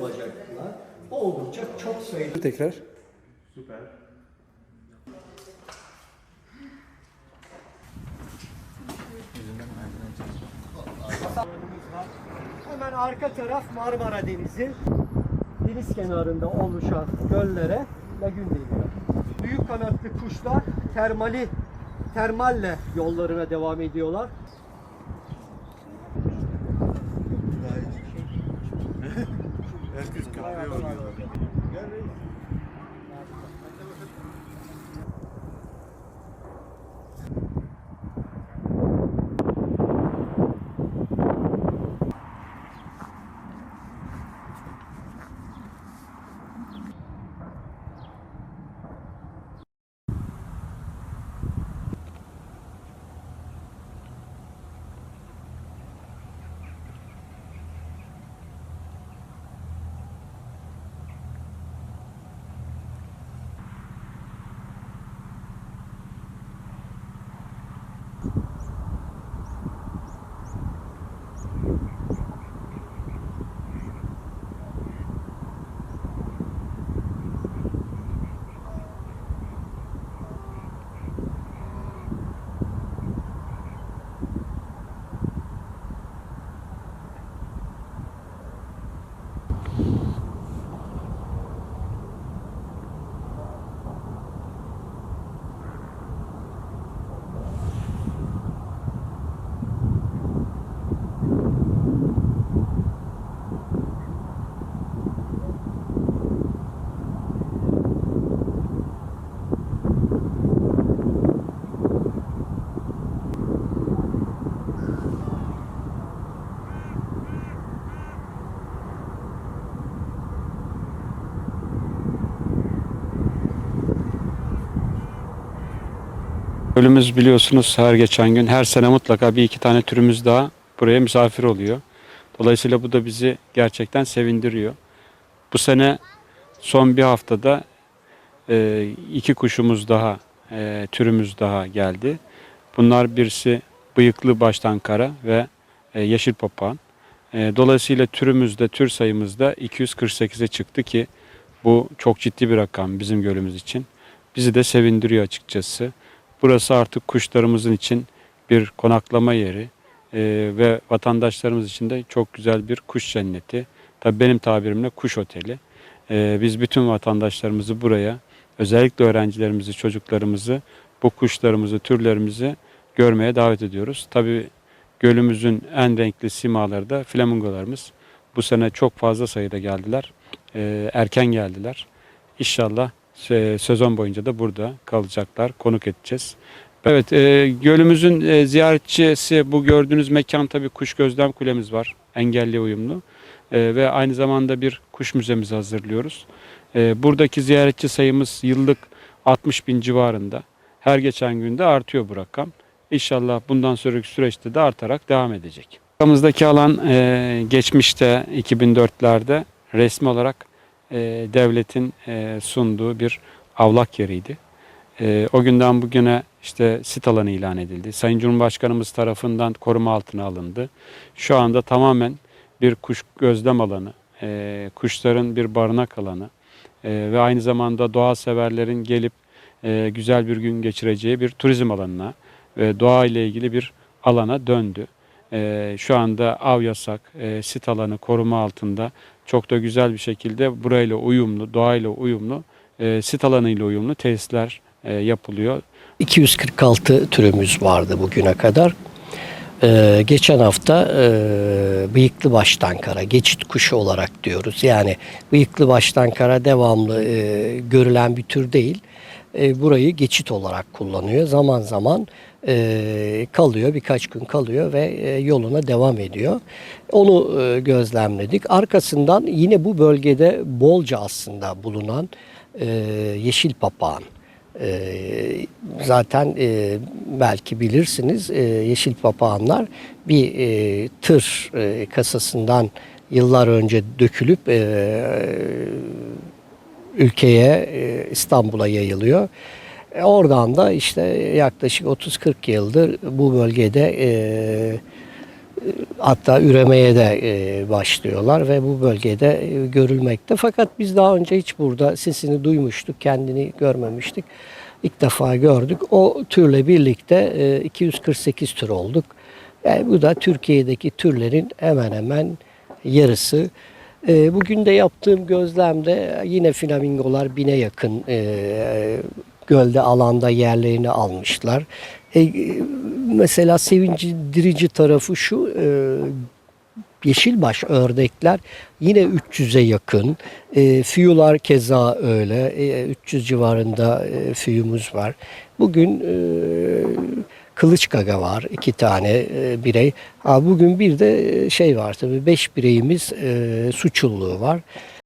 bacaklar. Oldukça çok sayıda Tekrar. Süper. Hemen arka taraf Marmara Denizi. Deniz kenarında oluşan göllere lagün deniyor. Büyük kanatlı kuşlar termali termalle yollarına devam ediyorlar. Herkes kahve oluyor. Gölümüz biliyorsunuz her geçen gün, her sene mutlaka bir iki tane türümüz daha buraya misafir oluyor. Dolayısıyla bu da bizi gerçekten sevindiriyor. Bu sene son bir haftada e, iki kuşumuz daha, e, türümüz daha geldi. Bunlar birisi bıyıklı baştan kara ve e, yeşil papağan. Dolayısıyla türümüzde, tür sayımızda 248'e çıktı ki bu çok ciddi bir rakam bizim gölümüz için. Bizi de sevindiriyor açıkçası. Burası artık kuşlarımızın için bir konaklama yeri e, ve vatandaşlarımız için de çok güzel bir kuş cenneti. Tabii benim tabirimle kuş oteli. E, biz bütün vatandaşlarımızı buraya, özellikle öğrencilerimizi, çocuklarımızı, bu kuşlarımızı, türlerimizi görmeye davet ediyoruz. Tabii gölümüzün en renkli simaları da flamingolarımız. Bu sene çok fazla sayıda geldiler. E, erken geldiler. İnşallah se- sezon boyunca da burada kalacaklar. Konuk edeceğiz. Evet, e, gölümüzün e, ziyaretçisi bu gördüğünüz mekan tabii kuş gözlem kulemiz var. Engelli uyumlu. E, ve aynı zamanda bir kuş müzemizi hazırlıyoruz. E, buradaki ziyaretçi sayımız yıllık 60 bin civarında. Her geçen günde artıyor bu rakam. İnşallah bundan sonraki süreçte de artarak devam edecek. Aramızdaki alan e, geçmişte 2004'lerde resmi olarak devletin e, sunduğu bir avlak yeriydi. E, o günden bugüne işte sit alanı ilan edildi. Sayın Cumhurbaşkanımız tarafından koruma altına alındı. Şu anda tamamen bir kuş gözlem alanı, e, kuşların bir barınak alanı e, ve aynı zamanda doğa severlerin gelip e, güzel bir gün geçireceği bir turizm alanına ve doğa ile ilgili bir alana döndü. E, şu anda av yasak, e, sit alanı koruma altında çok da güzel bir şekilde burayla uyumlu, doğayla uyumlu, e, sit alanıyla uyumlu tesisler e, yapılıyor. 246 türümüz vardı bugüne kadar. Ee, geçen hafta e, bıyıklı baştan kara, geçit kuşu olarak diyoruz. Yani bıyıklı baştan kara devamlı e, görülen bir tür değil. E, burayı geçit olarak kullanıyor. Zaman zaman e, kalıyor, birkaç gün kalıyor ve e, yoluna devam ediyor. Onu gözlemledik. Arkasından yine bu bölgede bolca aslında bulunan yeşil papağan. Zaten belki bilirsiniz yeşil papağanlar bir tır kasasından yıllar önce dökülüp ülkeye e, İstanbul'a yayılıyor. E, oradan da işte yaklaşık 30-40 yıldır bu bölgede e, hatta üremeye de başlıyorlar ve bu bölgede görülmekte. Fakat biz daha önce hiç burada sesini duymuştuk, kendini görmemiştik. İlk defa gördük. O türle birlikte e, 248 tür olduk. Yani bu da Türkiye'deki türlerin hemen hemen yarısı. E, bugün de yaptığım gözlemde yine flamingolar bine yakın e, gölde alanda yerlerini almışlar. E, mesela sevindirici tarafı şu e, yeşilbaş ördekler yine 300'e yakın. Fiyular keza öyle. E, 300 civarında e, fiyumuz var. Bugün kılıç gaga var iki tane e, birey. Ha, bugün bir de e, şey var tabii beş bireyimiz e, suçulluğu var.